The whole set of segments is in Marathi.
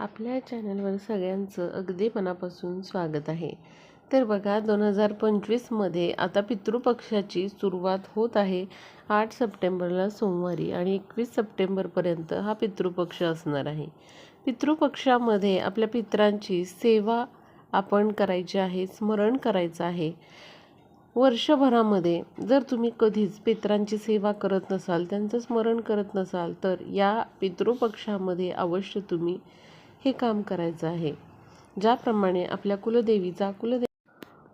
आपल्या चॅनलवर सगळ्यांचं अगदी मनापासून स्वागत आहे. तर बघा दोन हजार पंचवीसमध्ये आता पितृपक्षाची सुरुवात होत आहे. आठ सप्टेंबरला सोमवारी आणि एकवीस सप्टेंबरपर्यंत हा पितृपक्ष असणार आहे. पितृपक्षामध्ये आपल्या पितरांची सेवा आपण करायची आहे स्मरण करायचं आहे. वर्षभरामध्ये जर तुम्ही कधीच पितरांची सेवा करत नसाल त्यांचं स्मरण करत नसाल तर या पितृपक्षामध्ये अवश्य तुम्ही हे काम करायचं आहे. ज्याप्रमाणे आपल्या कुलदेवीचा कुलदे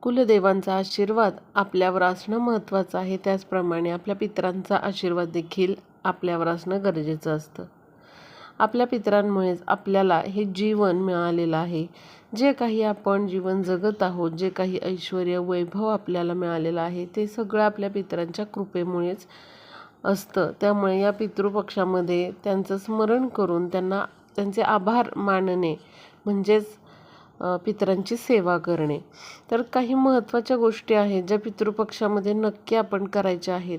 कुलदेवांचा आशीर्वाद आपल्यावर असणं महत्त्वाचं आहे त्याचप्रमाणे आपल्या पित्रांचा आशीर्वाद देखील आपल्यावर असणं गरजेचं असतं. आपल्या पित्रांमुळेच आपल्याला हे जीवन मिळालेलं आहे. जे काही आपण जीवन जगत आहोत जे काही ऐश्वर वैभव आपल्याला मिळालेलं आहे ते सगळं आपल्या पित्रांच्या कृपेमुळेच असतं. त्यामुळे या पितृपक्षामध्ये त्यांचं स्मरण करून त्यांना त्यांचे आभार मानणे म्हणजेच पितरांची सेवा करणे. तर काही महत्त्वाच्या गोष्टी आहेत ज्या पितृपक्षामध्ये नक्की आपण करायच्या आहेत.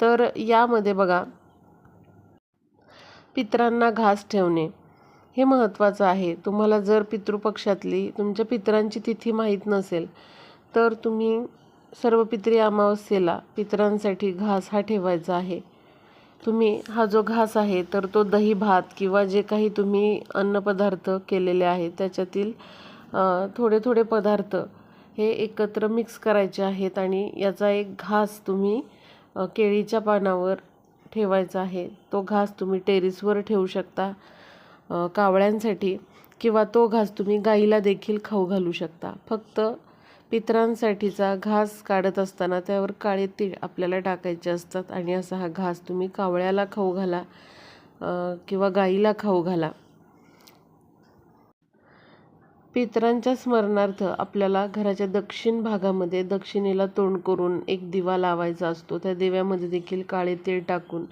तर यामध्ये बघा पितरांना घास ठेवणे हे महत्त्वाचं आहे. तुम्हाला जर पितृपक्षातली तुमच्या पितरांची तिथी माहीत नसेल तर तुम्ही सर्व पित्री अमावस्येला पितरांसाठी घास हा ठेवायचा आहे. तुम्ही हा जो घास आहे तर तो दही भात किंवा जे काही तुम्ही अन्नपदार्थ केलेले आहेत त्याच्यातील थोडे थोडे पदार्थ हे एकत्र मिक्स करायचे आहेत आणि याचा एक घास तुम्ही केळीच्या पानावर ठेवायचा आहे. तो घास तुम्ही टेरिसवर ठेवू शकता कावळ्यांसाठी किंवा तो घास तुम्ही गाईला देखील खाऊ घालू शकता. फक्त पितरांसाठीचा घास काढत असताना त्यावर काळे तीळ आपल्याला टाकायचे असतात आणि असा हा घास तुम्ही कावळ्याला खाऊ घाला किंवा गाईला खाऊ घाला. पितरांच्या स्मरणार्थ आपल्याला घराच्या दक्षिण भागामध्ये दक्षिणेला तोंड करून एक दिवा लावायचा असतो. त्या दिव्यामध्ये देखील काळे तीळ टाकून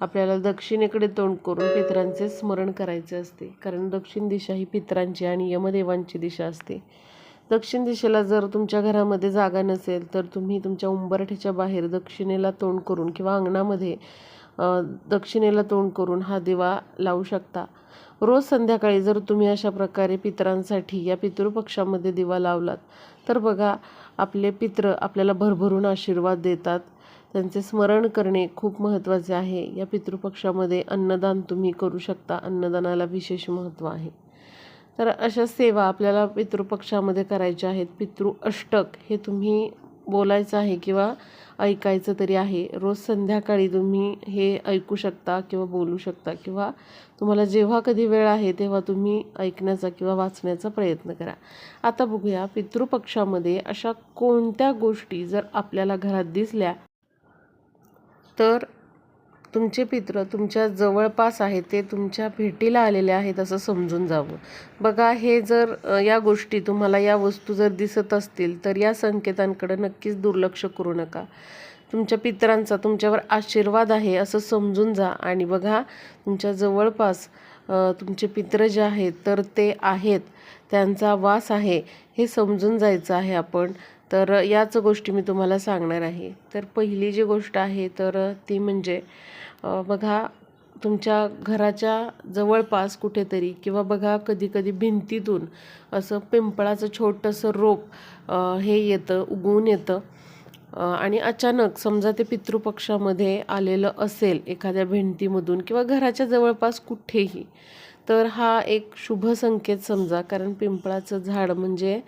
आपल्याला दक्षिणेकडे तोंड करून पितरांचे स्मरण करायचे असते. कारण दक्षिण दिशा ही पितरांची आणि यमदेवांची दिशा असते. दक्षिण दिशेला जर तुमच्या घरामध्ये जागा नसेल तर तुम्ही तुमच्या उंबरठ्याच्या बाहेर दक्षिणेला तोंड करून किंवा अंगणामध्ये दक्षिणेला तोंड करून हा दिवा लावू शकता. रोज संध्याकाळी जर तुम्ही अशा प्रकारे पितरांसाठी या पितृपक्षामध्ये दिवा लावलात तर बघा आपले पित्र आपल्याला भरभरून आशीर्वाद देतात. त्यांचे स्मरण करणे खूप महत्त्वाचे आहे. या पितृपक्षामध्ये अन्नदान तुम्ही करू शकता. अन्नदानाला विशेष महत्त्व आहे. तर अशा सेवा आपल्याला पितृपक्षामध्ये करायच्या आहेत. पितृ अष्टक हे तुम्ही बोलायचं आहे किंवा ऐकायचं तरी आहे. रोज संध्याकाळी तुम्ही हे ऐकू शकता किंवा बोलू शकता किंवा तुम्हाला जेव्हा कधी वेळ आहे तेव्हा तुम्ही ऐकण्याचा किंवा वाचण्याचा प्रयत्न करा. आता बघूया पितृपक्षामध्ये अशा कोणत्या गोष्टी जर आपल्याला घरात दिसल्या तर तुमचे पित्र तुमच्या जवळपास आहेत ते तुमच्या भेटीला आलेले आहेत असं समजून जावं. बघा हे जर या गोष्टी तुम्हाला या वस्तू जर दिसत असतील तर या संकेतांकडे नक्कीच दुर्लक्ष करू नका. तुमच्या पित्रांचा तुमच्यावर आशीर्वाद आहे असं समजून जा आणि बघा तुमच्या जवळपास तुमचे पित्र जे आहेत तर ते आहेत त्यांचा वास आहे हे समजून जायचं आहे आपण. तर याच गोष्टी मी तुम्हाला सांगणार आहे. तर पहिली जी गोष्ट आहे तर ती म्हणजे बघा तुमच्या घराच्या जवळपास कुठेतरी किंवा बघा कधी कधी भिंतीतून असं पिंपळाचं छोटंसं रोप हे येतं उगवून येतं. आणि अचानक समजा ते पितृपक्षामध्ये आलेलं असेल एखाद्या भिंतीमधून किंवा घराच्या जवळपास कुठेही तर हा एक शुभ संकेत समजा कारण पिंपळाचं झाड म्हणजे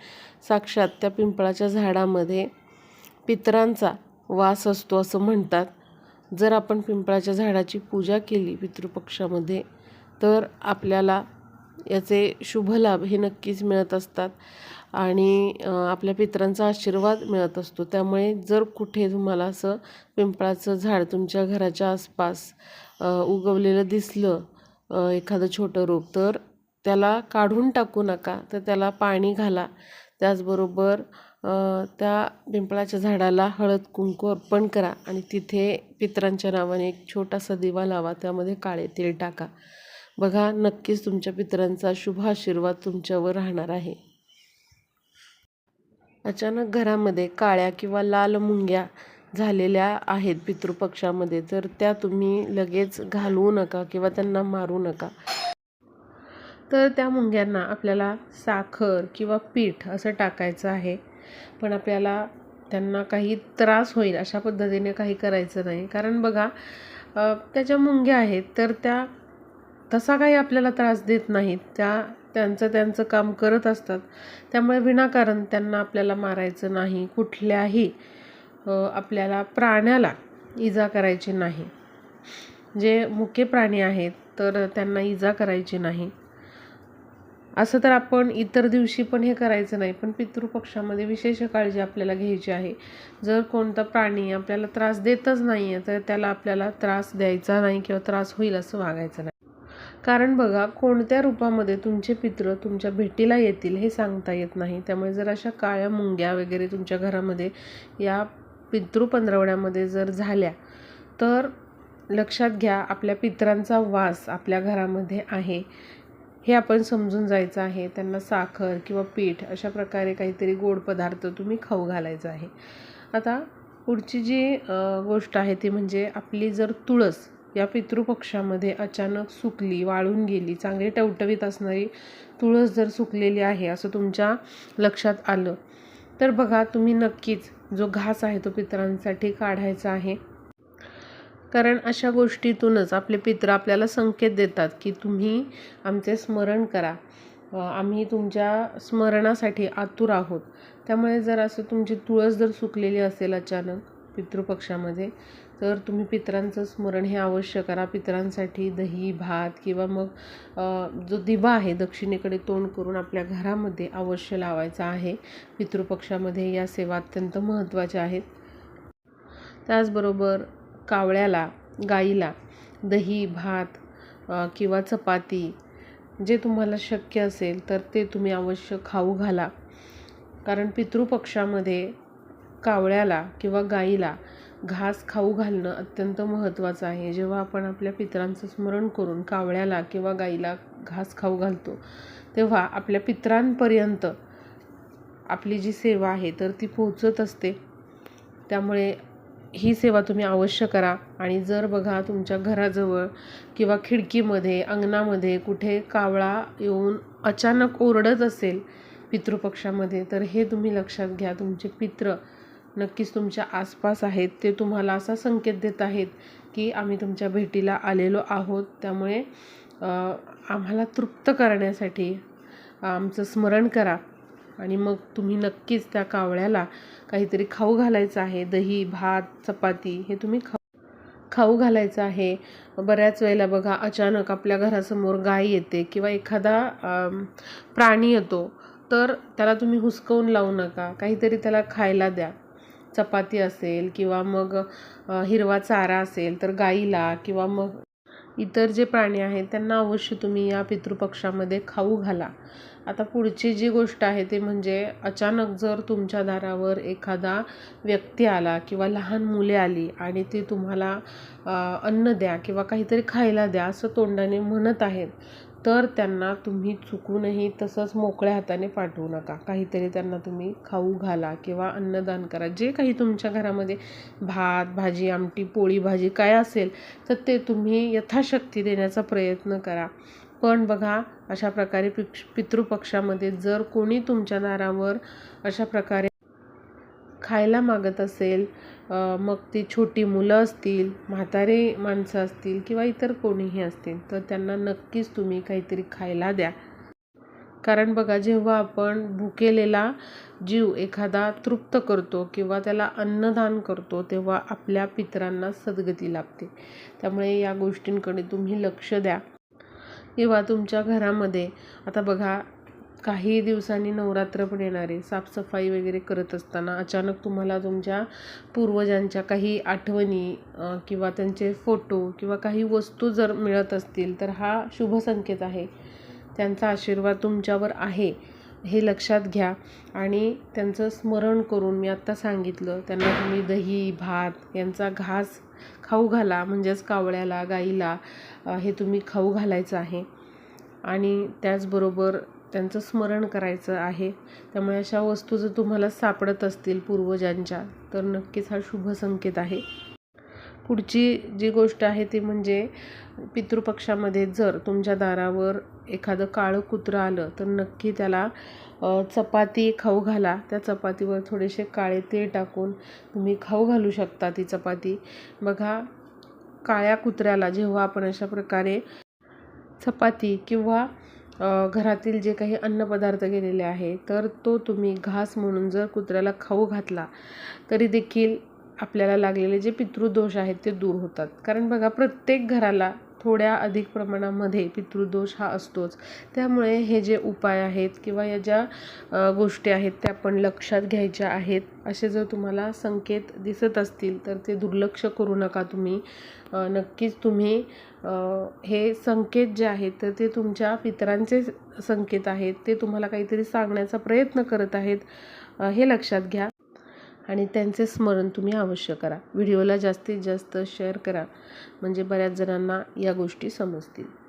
साक्षात त्या पिंपळाच्या झाडामध्ये पितरांचा वास असतो असं म्हणतात. जर आपण पिंपळाच्या झाडाची पूजा केली पितृपक्षामध्ये तर आपल्याला याचे शुभ लाभ हे नक्कीच मिळत असतात आणि आपल्या पितरांचा आशीर्वाद मिळत असतो. त्यामुळे जर कुठे तुम्हाला असं पिंपळाचं झाड तुमच्या घराच्या आसपास उगवलेलं दिसलं एखादं छोटं रोप तर त्याला काढून टाकू नका. तर त्याला पाणी घाला. त्याचबरोबर त्या पिंपळाच्या झाडाला हळद कुंकू अर्पण करा आणि तिथे पितरांच्या नावाने एक छोटासा दिवा लावा. त्यामध्ये काळे तेल टाका. बघा नक्कीच तुमच्या पितरांचा शुभ आशीर्वाद तुमच्यावर राहणार आहे. अचानक घरामध्ये काळ्या किंवा लाल मुंग्या झालेल्या आहेत पितृपक्षामध्ये तर त्या तुम्ही लगेच घालवू नका किंवा त्यांना मारू नका. तर त्या मुंग्यांना आपल्याला साखर किंवा पीठ असं टाकायचं आहे. पण आपल्याला त्यांना काही त्रास होईल अशा पद्धतीने काही करायचं नाही. कारण बघा त्याच्या मुंग्या आहेत तर त्या तसा काही आपल्याला त्रास देत नाहीत. त्या त्यांचं त्यांचं काम करत असतात. त्यामुळे विनाकारण त्यांना आपल्याला मारायचं नाही कुठल्याही आपल्याला प्राण्याला इजा करायची नाही. जे मुके प्राणी आहेत तर त्यांना इजा करायची नाही. असं तर आपण इतर दिवशी पण हे करायचं नाही पण पितृपक्षामध्ये विशेष काळजी आपल्याला घ्यायची आहे. जर कोणता प्राणी आपल्याला त्रास देतच नाही आहे तर त्याला आपल्याला त्रास द्यायचा नाही किंवा त्रास होईल असं वागायचं नाही. कारण बघा कोणत्या रूपामध्ये तुमचे पित्र तुमच्या भेटीला येतील हे सांगता येत नाही. त्यामुळे जर अशा काळ्या मुंग्या वगैरे तुमच्या घरामध्ये या पितृ पंधरवड्यामध्ये जर झाल्या तर लक्षात घ्या आपल्या पित्रांचा वास आपल्या घरामध्ये आहे. हे आपण समजून जायचं आहे. त्यांना साखर किंवा पीठ अशा प्रकारे काहीतरी गोड पदार्थ तुम्ही खाऊ घालायचा आहे. आता पुढची जी गोष्ट आहे ती म्हणजे आपली जर तुळस या पितृपक्षामध्ये अचानक सुकली वाळून गेली चांगली टवटवीत असणारी तुळस जर सुकलेली आहे असं तुमच्या लक्षात आलं तर बघा तुम्ही नक्कीच जो घास आहे तो पितरांसाठी काढायचा आहे. कारण अशा गोष्टीतूनच आपले पित्र आपल्याला संकेत देतात की तुम्ही आमचे स्मरण करा. आम्ही तुमच्या स्मरणासाठी आतुर आहोत. त्यामुळे जर असं तुमची तुळस जर सुकलेली असेल अचानक पितृपक्षामध्ये तर तुम्ही पितरांचं स्मरण हे अवश्य करा. पितरांसाठी दही भात किंवा मग जो दिवा आहे दक्षिणेकडे तोंड करून आपल्या घरामध्ये अवश्य लावायचा आहे. पितृपक्षामध्ये या सेवा अत्यंत महत्त्वाच्या आहेत. त्याचबरोबर कावळ्याला गाईला दही भात किंवा चपाती जे तुम्हाला शक्य असेल तर ते तुम्ही अवश्य खाऊ घाला. कारण पितृपक्षामध्ये कावळ्याला किंवा गाईला घास खाऊ घालणं अत्यंत महत्त्वाचं आहे. जेव्हा आपण आपल्या पितरांचं स्मरण करून कावळ्याला किंवा गाईला घास खाऊ घालतो तेव्हा आपल्या पितरांपर्यंत आपली जी सेवा आहे तर ती पोहोचत असते. त्यामुळे ही सेवा तुम्ही अवश्य करा. आणि जर बघा तुमच्या घराजवळ किंवा खिडकीमध्ये अंगणामध्ये कुठे कावळा येऊन अचानक ओरडत असेल पितृपक्षामध्ये तर हे तुम्ही लक्षात घ्या. तुमचे पित्र नक्कीच तुमच्या आसपास आहेत. ते तुम्हाला असा संकेत देत आहेत की आम्ही तुमच्या भेटीला आलेलो आहोत. त्यामुळे आम्हाला तृप्त करण्यासाठी आमचं स्मरण करा. आणि मग तुम्ही नक्कीच त्या कावळ्याला काहीतरी खाऊ घालायचं आहे. दही भात चपाती हे तुम्ही खाऊ खाऊ घालायचं आहे. बऱ्याच वेळेला बघा अचानक आपल्या घरासमोर गाय येते किंवा एखादा प्राणी येतो. तर त्याला तुम्ही हुसकवून लावू नका. काहीतरी त्याला खायला द्या. चपाती असेल किंवा मग हिरवा चारा असेल तर गाईला किंवा मग इतर जे प्राणी आहेत त्यांना अवश्य तुम्ही या पितृपक्षामध्ये खाऊ घाला. आता पुढची जी गोष्ट आहे ते म्हणजे अचानक जर तुमच्या दारावर एखादा व्यक्ती आला किंवा लहान मुले आली आणि ती तुम्हाला अन्न द्या किंवा काहीतरी खायला द्या असं तोंडाने म्हणत आहेत तर त्यांना तुम्ही चुकूनही तसंच मोकळ्या हाताने पाठवू नका. काहीतरी त्यांना तुम्ही खाऊ घाला किंवा अन्नदान करा. जे काही तुमच्या घरामध्ये भात भाजी आमटी पोळी भाजी काय असेल तर ते तुम्ही यथाशक्ती देण्याचा प्रयत्न करा. पण बघा अशा प्रकारे पिक्ष पितृपक्षामध्ये जर कोणी तुमच्या दारावर अशा प्रकारे खायला मागत असेल मग ती छोटी मुलं असतील म्हातारे माणसं असतील किंवा इतर कोणीही असतील तर त्यांना नक्कीच तुम्ही काहीतरी खायला द्या. कारण बघा जेव्हा आपण भुकेलेला जीव एखादा तृप्त करतो किंवा त्याला अन्नदान करतो तेव्हा आपल्या पितरांना सद्गती लाभते. त्यामुळे या गोष्टींकडे तुम्ही लक्ष द्या. किंवा तुमच्या घरामध्ये आता बघा काही दिवसांनी नवरात्र पण येणार आहे. साफसफाई वगैरे करत असताना अचानक तुम्हाला तुमच्या पूर्वजांच्या काही आठवणी किंवा त्यांचे फोटो किंवा काही वस्तू जर मिळत असतील तर हा शुभ संकेत आहे. त्यांचा आशीर्वाद तुमच्यावर आहे हे लक्षात घ्या. आणि त्यांचं स्मरण करून मी आत्ता सांगितलं त्यांना तुम्ही दही भात यांचा घास खाऊ घाला म्हणजेच कावळ्याला गाईला हे तुम्ही खाऊ घालायचं आहे. आणि त्याचबरोबर त्यांचं स्मरण करायचं आहे. त्यामुळे अशा वस्तू जर तुम्हाला सापडत असतील पूर्वजांच्या तर नक्कीच हा शुभ संकेत आहे. पुढची जी गोष्ट आहे ती म्हणजे पितृपक्षामध्ये जर तुमच्या दारावर एखादं काळं कुत्रं आलं तर नक्की त्याला चपाती खाऊ घाला. त्या चपातीवर थोडेसे काळे तेल टाकून तुम्ही खाऊ घालू शकता ती चपाती. बघा काळ्या कुत्र्याला जेव्हा आपण अशा प्रकारे चपाती किंवा घरातील जे काही अन्नपदार्थ गेलेले आहे तर तो तुम्ही घास म्हणून जर कुत्र्याला खाऊ घातला तरी देखील आपल्याला लागलेले जे पितृदोष आहेत ते दूर होतात. कारण बघा प्रत्येक घराला थोड्या अधिक प्रमाणामध्ये पितृदोष हा असतोच. त्यामुळे हे जे उपाय आहेत किंवा या ज्या गोष्टी आहेत त्या आपण लक्षात घ्यायच्या आहेत असे जर तुम्हाला संकेत दिसत असतील तर ते दुर्लक्ष करू नका तुम्ही. नक्कीच तुम्ही हे संकेत जे आहेत तर ते तुमच्या पितरांचे संकेत आहेत. ते तुम्हाला काहीतरी सांगण्याचा प्रयत्न करत आहेत. हे लक्षात घ्या. आणि त्यांचे स्मरण तुम्ही अवश्य करा. व्हिडिओला जास्तीत जास्त शेअर करा. म्हणजे बऱ्याच जणांना या गोष्टी समजतील.